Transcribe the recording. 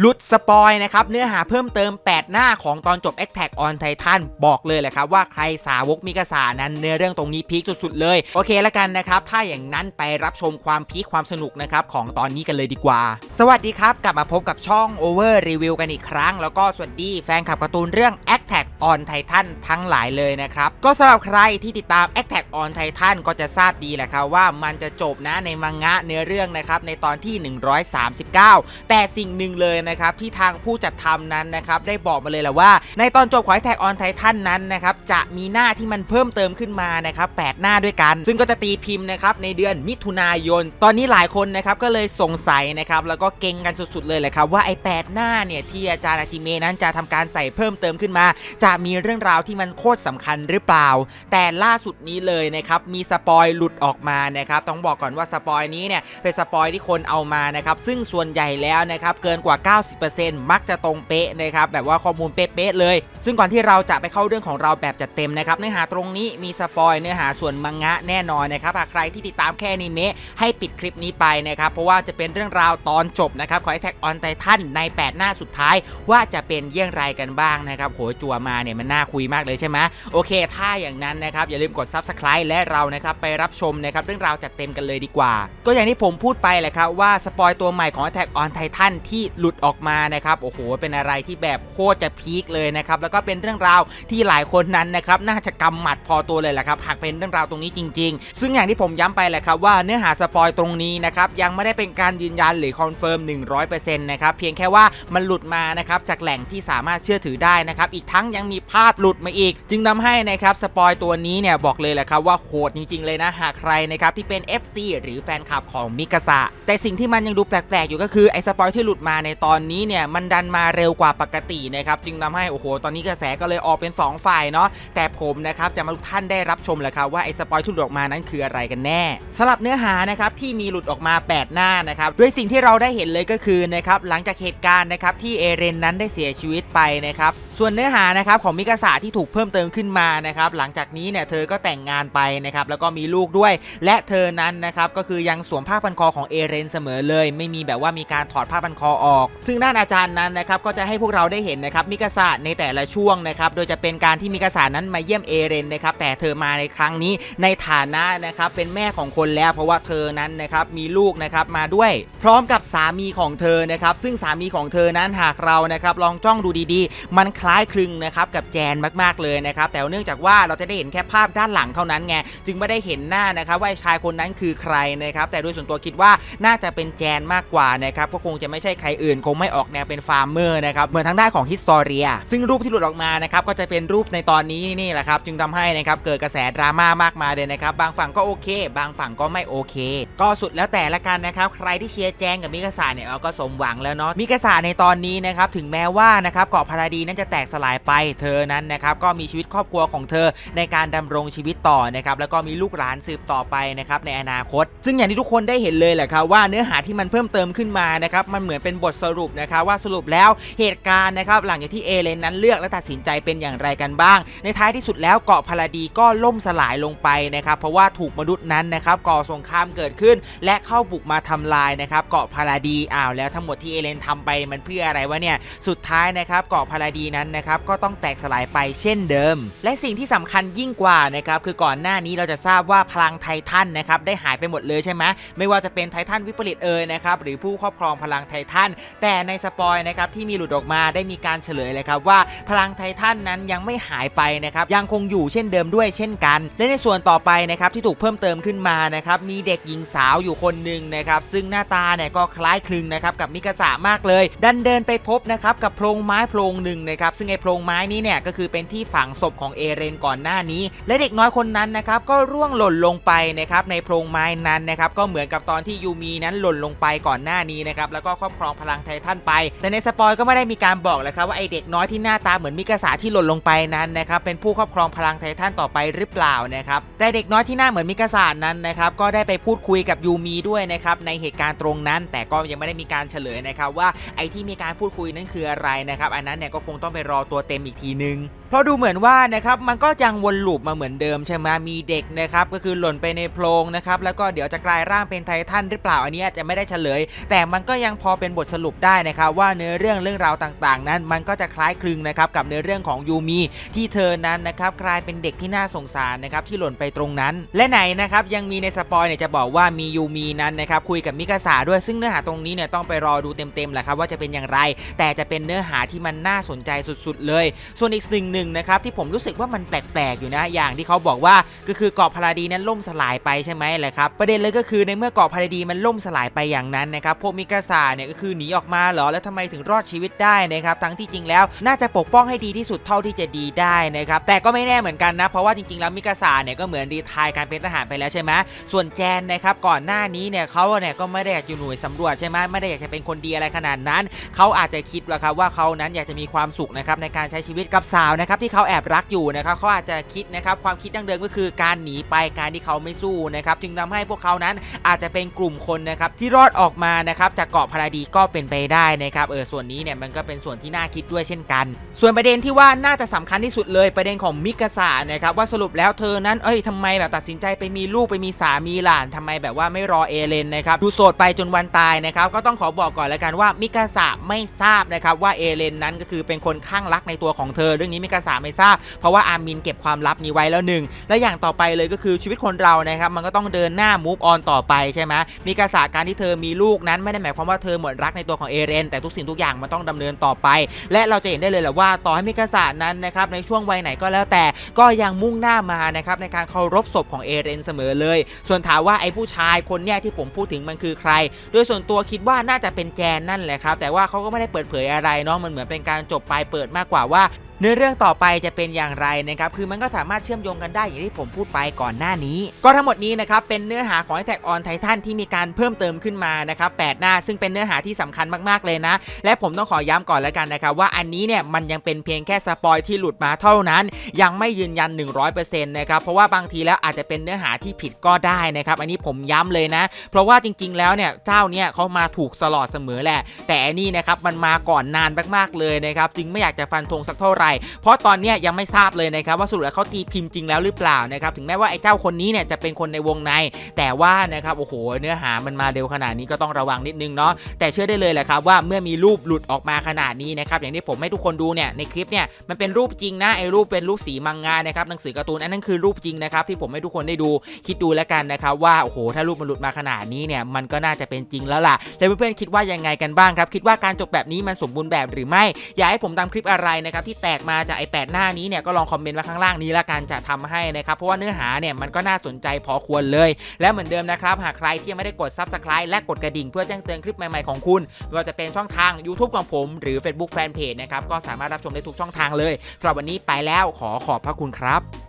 หลุดสปอยนะครับ เนื้อหาเพิ่มเติม 8 หน้าของตอนจบ Attack on Titan บอกเลยแหละครับว่าใครสาวกมิกาสานั้นเนื้อเรื่องตรงนี้พีคสุดๆเลย โอเคแล้วกันนะครับ ถ้าอย่างนั้นไปรับชมความพีคความสนุกนะครับของตอนนี้กันเลยดีกว่า สวัสดีครับ กลับมาพบกับช่อง Over Review กันอีกครั้ง แล้วก็สวัสดีแฟนคลับการ์ตูนเรื่อง Attack on Titan ทั้งหลายเลยนะครับ ก็สำหรับใครที่ติดตาม Attack on Titan ก็จะทราบดีแหละครับว่ามันจะจบนะในมังงะเนื้อเรื่องนะครับในตอนที่ 139 แต่สิ่งหนึ่งเลยนะครับที่ทางผู้จัดทำนั้นนะครับได้บอกมาเลยแหละว่า ในตอนจบของ Attack on Titan นั้นนะครับจะมีหน้าที่มันเพิ่มเติมขึ้นมานะครับ8หน้าด้วยกัน ซึ่งก็จะตีพิมพ์นะครับในเดือนมิถุนายน ตอนนี้หลายคนนะครับก็เลยสงสัยนะครับแล้วก็เก่งกันสุดๆเลยแหละครับว่าไอ้8หน้าเนี่ยที่อาจารย์อาจิเมนั้นจะทำการใส่เพิ่มเติมขึ้นมาจะะมีเรื่องราวที่มันโคตรสำคัญหรือเปล่า แต่ล่าสุดนี้เลยนะครับมีสปอยหลุดออกมานะครับต้องบอกก่อนว่าสปอยนี้เนี่ยเป็นสปอยที่คนเอามานะครับซึ่งส่วนใหญ่แล้วนะครับเกินกว่า 90%มักจะตรงเป๊ะนะครับแบบว่าข้อมูลเป๊ะๆเลย ซึ่งก่อนที่เราจะไปเข้าเรื่องของเราแบบจัดเต็มนะครับเนื้อหาตรงนี้มีสปอยเนื้อหาส่วนมังงะแน่นอนนะครับหากใครที่ติดตามแค่นิเมะให้ปิดคลิปนี้ไปนะครับเพราะว่าจะเป็นเรื่องราวตอนจบนะครับของ Attack on Titan ใน 8 หน้าสุดท้าย ว่าจะเป็นเยี่ยงไรกันบ้างนะครับโหจัวมาเนี่ยมันน่าคุยมากเลยใช่ไหมโอเค ถ้าอย่างนั้นนะครับอย่าลืมกด Subscribe และเรานะครับไปรับชมนะครับเรื่องราวจัดเต็มกันเลยดีกว่า ก็อย่างที่ผมพูดไปแหละครับว่าสปอยตัวใหม่ของ Attack on Titan ที่หลุดออกมานะครับโอ้โหเป็นอะไรที่แบบโคตรจะพีคเลยนะครับแล้วก็เป็นเรื่องราวที่หลายคนนั้นนะครับน่าจะกำหมัดพอตัวเลยแหละครับหากเป็นเรื่องราวตรงนี้จริง ๆ ซึ่งอย่างที่ผมย้ำไปแหละครับว่าเนื้อหาสปอยตรงนี้นะครับยังไม่ได้เป็นการยืนยันหรือคอนเฟิร์ม100%นะครับเพียงแค่ว่ามันหลุดมานะครับจากแหล่งที่สามารถเชื่อถือได้นะครับอีกทั้งยังมีภาพหลุดมาอีก จึงทำให้นะครับสปอยตัวนี้เนี่ยบอกเลยแหละครับว่าโหดจริง ๆ เลยนะหากใครนะครับที่เป็น FC หรือแฟนคลับของมิกาสะแต่สิ่งที่มันยังดูแปลกๆอยู่ก็คือไอ้สปอยที่หลุดมาในตอนนี้เนี่ยมันดันมาเร็วกว่าปกตินะครับจึงทำให้โอ้โหตอนนี้กระแสก็เลยออกเป็น 2 ฝ่ายเนาะแต่ผมนะครับจะมาทุกท่านได้รับชมแหละครับว่าไอ้สปอยที่หลุดออกมานั้นคืออะไรกันแน่สำหรับเนื้อหานะครับที่มีหลุดออกมา 8 หน้านะครับด้วยสิ่งที่เราได้เห็นเลยก็คือนะครับหลังจากเหตุการณ์นะครับที่เอเรนนั้นได้เสียชีวิตไปนะครับส่วนเนื้อหานะครับของมิกาสะที่ถูกเพิ่มเติมขึ้นมานะครับหลังจากนี้เนี่ยเธอก็แต่งงานไปนะครับแล้วก็มีลูกด้วย และเธอนั้นนะครับก็คือยังสวมผ้าพันคอของเอเรนเสมอเลย ไม่มีแบบว่ามีการถอดผ้าพันคอออก ซึ่งด้านอาจารย์นั้นนะครับก็จะให้พวกเราได้เห็นนะครับมิกาสะในแต่ละช่วงนะครับโดยจะเป็นการที่มิกาสะนั้นมาเยี่ยมเอเรนนะครับแต่เธอมาในครั้งนี้ในฐานะนะครับเป็นแม่ของคนแล้ว เพราะว่าเธอนั้นนะครับมีลูกนะครับมาด้วย พร้อมกับสามีของเธอนะครับซึ่งสามีของเธอนั้นหากเรานะครับลองจ้องดูดีๆ มันคล้ายคลึงนะครับกับแจนมากๆเลยนะครับแต่เนื่องจากว่าเราจะได้เห็นแค่ภาพด้านหลังเท่านั้นไงจึงไม่ได้เห็นหน้านะครับว่าชายคนนั้นคือใครนะครับแต่โดยส่วนตัวคิดว่าน่าจะเป็นแจนมากกว่านะครับก็คงจะไม่ใช่ใครอื่น คงไม่ออกแนวเป็นฟาร์มเมอร์นะครับเหมือนทางด้านของฮิสตอเรียซึ่งรูปที่หลุดออกมานะครับก็จะเป็นรูปในตอนนี้นี่แหละครับจึงทำให้นะครับเกิดกระแสดราม่ามากมายเลยนะครับบางฝั่งก็โอเค บางฝั่งก็ไม่โอเค ก็สุดแล้วแต่ละกันนะครับใครที่เชียร์แจงกับมิกาสาเนี่ยก็สมหวังแล้วเนาะมิกาสาในตอนนี้นะครับถึงแม้ว่านะครับเกาะพาราดีนั้นจะแตกสลายไปเธอนั้นนะครับก็มีชีวิตครอบครัวของเธอในการดำรงชีวิตต่อนะครับแล้วก็มีลูกหลานสืบต่อไปนะครับในอนาคต ซึ่งอย่างที่ทุกคนได้เห็นเลยแหละครับว่าเนื้อหาที่มันเพิ่มเติมขึ้นมานะครับมันเหมือนเป็นบทสรุปนะครับว่าสรุปแล้วเหตุการณ์นะครับหลังจากที่เอเลนนั้นเลือกและตัดสินใจเป็นอย่างไรกันบ้าง ในท้ายที่สุดแล้วเกาะพาราดีก็ล่มสลายลงไปนะครับเพราะว่าถูกมนุษย์นั้นนะครับก่อสงครามเกิดขึ้น และเข้าบุกมาทำลายนะครับเกาะพาราดีอ้าวแล้วทั้งหมดที่เอเลนทำไปมันเพื่ออะไรวะเนี่ยสุดท้ายนะครับเกาะพาราดีนั้นนะครับก็ต้องแตกสลายไปเช่นเดิม และสิ่งที่สำคัญยิ่งกว่านะครับคือก่อนหน้านี้เราจะทราบว่าพลังไททันนะครับได้หายไปหมดเลยใช่ไหมไม่ว่าจะเป็นไททันวิปริตเอ่ยนะครับหรือผู้ครอบครองพลังไททันแต่ในสปอยนะครับที่มีหลุดออกมาได้มีการเฉลยเลยครับว่าพลังไททันนั้นยังไม่หายไปนะครับยังคงอยู่เช่นเดิมด้วยเช่นกัน และในส่วนต่อไปนะครับที่ถูกเพิ่มเติมขึ้นมานะครับมีเด็กหญิงสาวอยู่คนหนึ่งนะครับซึ่งหน้าตาเนี่ยก็คล้ายคลึงนะครับกับมิกาสะมากเลย ดันเดินไปพบนะครับกับโพรงไม้โพรงหนึ่งนะครับซึ่งไอโพรงไม้นี้เนี่ยก็คือเป็นที่ฝังศพของเอเรนก่อนหน้านี้ และเด็กน้อยคนนั้นนะครับก็ร่วงหล่นลงไปนะครับในโพรงไม้นั้นนะครับก็เหมือนกับตอนที่ยูมีนั้นหล่นลงไปก่อนหน้านี้นะครับแล้วก็ครอบครองพลังไททันไป แต่ในสปอยก็ไม่ได้มีการบอกเลยครับว่าไอเด็กน้อยที่หน้าตาเหมือนมิกาสะที่หล่นลงไปนั้นนะครับเป็นผู้ครอบครองพลังไททันต่อไปหรือเปล่านะครับแต่เด็กน้อยที่หน้าเหมือนมิกาสะนั้นนะครับก็ได้ไปพูดคุยกับยูมีด้วยนะครับในเหตุการณ์ตรงนั้น แต่ก็ยังไม่ได้มีการเฉลยนะครับว่าไอที่มีการพูดคุยนั้นคืออะไรนะครับอันนั้นเนี่ยก็คงต้องไปรอตัวเต็มอีกทีนึงเพราะดูเหมือนว่านะครับมันก็ยังวนลูปมาเหมือนเดิมใช่ไหมมีเด็กนะครับก็คือหล่นไปในโพรงนะครับแล้วก็เดี๋ยวจะกลายร่างเป็นไททันหรือเปล่าอันนี้อาจจะไม่ได้เฉลย แต่มันก็ยังพอเป็นบทสรุปได้นะครับว่าเนื้อเรื่องเรื่องราวต่างๆ นั้น มันก็จะคล้ายคลึงนะครับกับเนื้อเรื่องของยูมีที่เธอนั้นนะครับกลายเป็นเด็กที่น่าสงสารนะครับที่หล่นไปตรงนั้น และไหนนะครับยังมีในสปอยเนี่ยจะบอกว่ามียูมีนั้นนะครับคุยกับมิกาสาด้วยซึ่งเนื้อหาตรงนี้เนี่ยต้องไปรอดูเต็มๆแหละครับว่าจะเป็นอย่างไร แต่จะเป็นเนื้อหาที่มันน่าสนใจสุด ๆ เลย ส่วนอีกสิ่งหนึ่งนะครับที่ผมรู้สึกว่ามันแปลกๆอยู่นะอย่างที่เขาบอกว่าก็คือเกาะพาราดีนั้นล่มสลายไปใช่ไหมแหละครับประเด็นเลยก็คือในเมื่อเกาะพาราดีมันล่มสลายไปอย่างนั้นนะครับพวกมิกาซาเนี่ยก็คือหนีออกมาเหรอแล้วทำไมถึงรอดชีวิตได้นะครับทั้งที่จริงแล้วน่าจะปกป้องให้ดีที่สุดเท่าที่จะดีได้นะครับแต่ก็ไม่แน่เหมือนกันนะเพราะว่าจริงๆแล้วมิกาซาเนี่ยก็เหมือนรีทายการเป็นทหารไปแล้วใช่ไหมส่วนแจนนะครับก่อนหน้านี้เนี่ยเขาเนี่ยก็ไม่ได้อยากอยู่หน่วยสำรวจใช่ไหมไม่ได้อยากจะเป็นคนดีอะไรขนาดนั้น เขาอาจจะคิดว่าครับว่าเขานั้นอยากจะมีความสุขนะครับในการใช้ชีวิตกับสาวนะครับที่เขาแอบรักอยู่นะครับเขาอาจจะคิดนะครับความคิดดั้งเดิมก็คือการหนีไปการที่เขาไม่สู้นะครับจึงทำให้พวกเขานั้นอาจจะเป็นกลุ่มคนนะครับที่รอดออกมานะครับจากเกาะพาราดีก็เป็นไปได้นะครับเออส่วนนี้เนี่ยมันก็เป็นส่วนที่น่าคิดด้วยเช่นกัน ส่วนประเด็นที่ว่าน่าจะสำคัญที่สุดเลยประเด็นของมิกาสานะครับว่าสรุปแล้วเธอนั้นเอ้ยทำไมแบบตัดสินใจไปมีลูกไปมีสามีหลานทำไมแบบว่าไม่รอเอเลนนะครับดูโสดไปจนวันตายนะครับก็ต้องขอบอกก่อนแล้วกันว่ามิกาสาไม่ทราบนะครับว่าเอเลนนั้นก็คือเป็นคนข้างรักในตัวของเธอเรื่องนี้มิกาสาไม่ทราบ เพราะว่าอาร์มินเก็บความลับนี้ไว้แล้วหนึ่งและอย่างต่อไปเลยก็คือชีวิตคนเรานะครับมันก็ต้องเดินหน้า move on ต่อไปใช่ไหมมิกาสาการที่เธอมีลูกนั้นไม่ได้หมายความว่าเธอหมดรักในตัวของเอเรนแต่ทุกสิ่งทุกอย่างมันต้องดำเนินต่อไป และเราจะเห็นได้เลยแหละว่าต่อให้มิกาสานั้นนะครับในช่วงวัยไหนก็แล้วแต่ก็ยังมุ่งหน้ามานะครับในการเคารพศพของเอเรนเสมอเลย ส่วนถามว่าไอ้ผู้ชายคนเนี้ยที่ผมพูดถึงมันคือใคร โดยส่วนตัวคิดว่าน่าจะเป็นแจนนั่นแหละครับแต่ว่าเขาก็ไม่ได้เปิดเผยอะไรเนาะมันเหมือนเป็นการจบปลายเปิดมากกว่าว่า เนื้อเรื่องต่อไปจะเป็นอย่างไรนะครับคือมันก็สามารถเชื่อมโยงกันได้อย่างที่ผมพูดไปก่อนหน้านี้ ก็ทั้งหมดนี้นะครับเป็นเนื้อหาของ Attack on Titan ที่มีการเพิ่มเติมขึ้นมานะครับ8หน้าซึ่งเป็นเนื้อหาที่สำคัญมากๆเลยนะ และผมต้องขอย้ำก่อนแล้วกันนะครับว่าอันนี้เนี่ยมันยังเป็นเพียงแค่สปอยที่หลุดมาเท่านั้น ยังไม่ยืนยัน 100%นะครับเพราะว่าบางทีแล้วอาจจะเป็นเนื้อหาที่ผิดก็ได้นะครับอันนี้ผมย้ำเลยนะ เพราะว่าจริงๆแล้วเนี่ยเจ้าเนี่ยเขามาถูกตลอดเสมอแหละ แต่อันนี่นะครับมันมาก่อนนานมากๆเลยนะครับจึงไม่อยากจะฟันธงสักเท่าไหร่เพราะตอนนี้ยยังไม่ทราบเลยนะครับว่าสรุปแล้วเขาตีพิมพ์จริงแล้วหรือเปล่านะครับถึงแม้ว่าไอ้เจ้าคนนี้เนี่ยจะเป็นคนในวงใน แต่ว่านะครับโอ้โหเนื้อหามันมาเร็วขนาดนี้ก็ต้องระวังนิดนึงเนาะแต่เชื่อได้เลยแหละครับว่าเมื่อมีรูปหลุดออกมาขนาดนี้นะครับอย่างที่ผมให้ทุกคนดูเนี่ยในคลิปเนี่ยมันเป็นรูปจริงนะไอ้รูปเป็นรูปสีมังงะนะครับหนังสือการ์ตูนอันนั้นคือรูปจริงนะครับที่ผมให้ทุกคนได้ดูคิดดูแล้วกันนะครับว่าโอ้โหถ้ารูปมันหลุดมาขนาดนี้เนี่ยมันก็น่าจะเป็นจริงแล้วล่ะแล้วเพื่อนๆคิดว่ายังไงกันบ้างครับคิดว่าการจบแบบนี้มันสมบูรณ์แบบหรือไม่ อยากให้ผมทำคลิปอะไรนะครับที่แตกมาจากไอ้แปดหน้านี้เนี่ยก็ลองคอมเมนต์ไว้ข้างล่างนี้ละกันจะทำให้นะครับเพราะว่าเนื้อหาเนี่ยมันก็น่าสนใจพอควรเลย และเหมือนเดิมนะครับหากใครที่ยังไม่ได้กด Subscribe และกดกระดิ่งเพื่อแจ้งเตือนคลิปใหม่ๆของคุณไม่ว่าจะเป็นช่องทาง YouTube ของผมหรือ Facebook Fanpage นะครับก็สามารถรับชมได้ทุกช่องทางเลยสำหรับวันนี้ไปแล้วขอขอบพระคุณครับ